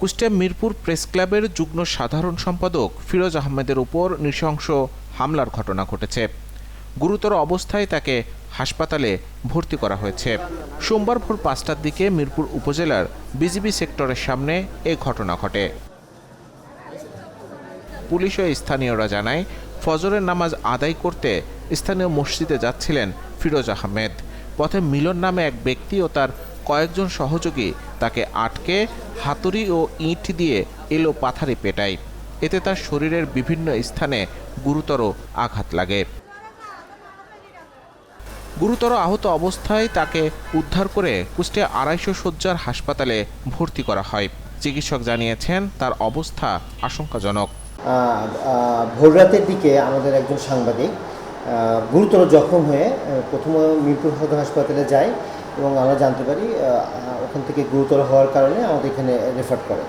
Kushtia Mirpur press ক্লাবের যুগ্ম সাধারণ সম্পাদক ফিরোজ আহমেদের উপর নৃশংস হামলার ঘটনা ঘটেছে। গুরুতর অবস্থায় তাকে হাসপাতালে ভর্তি করা হয়েছে। সোমবার ভোর পাঁচটার দিকে মিরপুর উপজেলার বিজিবি সেক্টরের সামনে এ ঘটনা ঘটে। পুলিশ ও স্থানীয়রা জানায়, ফজরের নামাজ আদায় করতে স্থানীয় মসজিদে যাচ্ছিলেন ফিরোজ আহমেদ। পথে মিলন নামে এক ব্যক্তি ও তার কয়েকজন সহযোগী তাকে আটকে, হাতুড়ি ও ইট দিয়ে এলো পাথারে পেটায়। এতে তার শরীরের বিভিন্ন স্থানে গুরুতর আঘাত লাগে। গুরুতর আহত অবস্থায় তাকে উদ্ধার করে কুষ্টিয়া আড়াইশো শয্যার হাসপাতালে ভর্তি করা হয়। চিকিৎসক জানিয়েছেন, তার অবস্থা আশঙ্কাজনক। ভোররাতের দিকে আমাদের একজন সাংবাদিক গুরুতর জখম হয়ে প্রথমে মিরপুর সদর হাসপাতালে যায় এবং আমরা জানতে পারি ওখান থেকে গুরুতর হওয়ার কারণে আমাদের এখানে রেফার করে।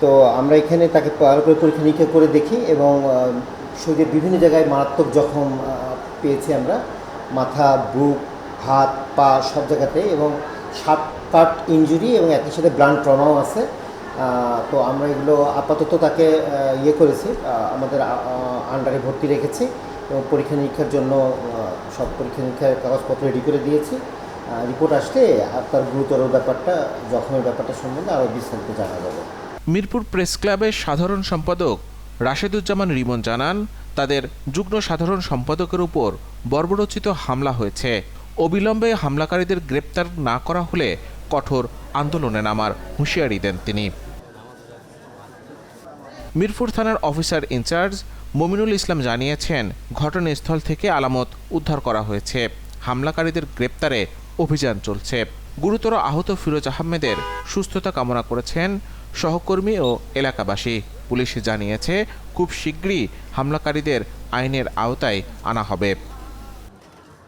তো আমরা এখানে তাকে ভালো করে পরীক্ষা নিরীক্ষা করে দেখি এবং শরীরের বিভিন্ন জায়গায় মারাত্মক জখম পেয়েছি আমরা। মাথা, বুক, হাত, পা সব জায়গাতে এবং সাত কাট ইঞ্জুরি এবং একই সাথে ব্লান্ড ট্রমাও আছে। তো আমরা এগুলো আপাতত তাকে ইয়ে করেছি আমাদের আন্ডারে ভর্তি রেখেছি। পরীক্ষা নিরীক্ষার জন্য সব পরীক্ষা নিরীক্ষার কাগজপত্র রেডি করে দিয়েছি। রিপোর্ট আসলে আর তার গুরুতর ব্যাপারটা, জখমের ব্যাপারটা সম্বন্ধে আরও বিস্তারিত জানা যাবে। মিরপুর প্রেস ক্লাবের সাধারণ সম্পাদক রাশেদুজ্জামান রিমন জানান, তাদের যুগ্ম সাধারণ সম্পাদকের উপর বর্বরচিত হামলা হয়েছে। অবিলম্বে হামলাকারীদের গ্রেপ্তার না করা হলে কঠোর আন্দোলনে নামার হুঁশিয়ারি দেন তিনি। মিরপুর থানার অফিসার ইনচার্জ মমিনুল ইসলাম জানিয়েছেন, ঘটনাস্থল থেকে আলামত উদ্ধার করা হয়েছে। হামলাকারীদের গ্রেপ্তারে অভিযান চলছে। গুরুতর আহত ফিরোজ আহমেদের সুস্থতা কামনা করেছেন সহকর্মী ও এলাকাবাসী। পুলিশ জানিয়েছে, খুব শীঘ্রই হামলাকারীদের আইনের আওতায় আনা হবে।